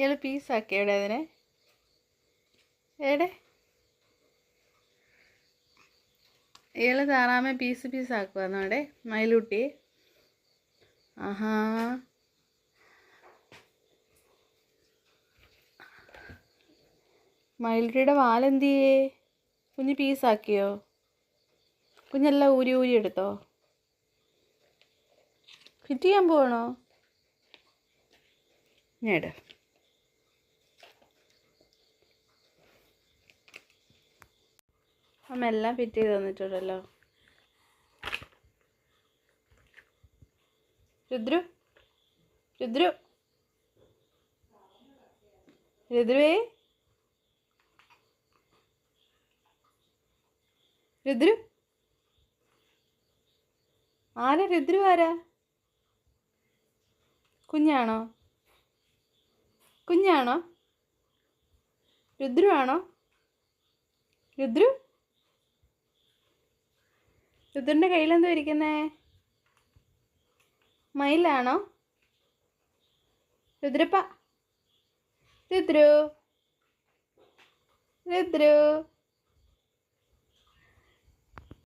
ഇയാൾ പീസാക്കി എവിടെ അതിനെ? എവിടെ? ഇയാൾ താറാമ പീസ് പീസ് ആക്കുവാന്നോ അവിടെ? മയിലൂട്ടി ആഹാ. മയിലുട്ടിയുടെ വാലെന്തിയേ കുഞ്ഞ് പീസാക്കിയോ കുഞ്ഞെല്ലാം ഊരി ഊരി എടുത്തോ? ഫിറ്റ് ചെയ്യാൻ പോകണോ നേട് അമ്മ എല്ലാം ഫിറ്റ് ചെയ്ത് തന്നിട്ടുണ്ടല്ലോ. രുദ്രു രുദ്രു. രുദ്രുവേ. രുദ്രു. ആരാ? രുദ്രു ആരാ? കുഞ്ഞാണോ? കുഞ്ഞാണോ? രുദ്രു ആണോ? രുദ്രു? രുദ്രന്റെ കയ്യിലെന്തോ ഇരിക്കുന്നേ? മയിലാണോ? രുദ്രപ്പ. രുദ്രു. രുദ്രു.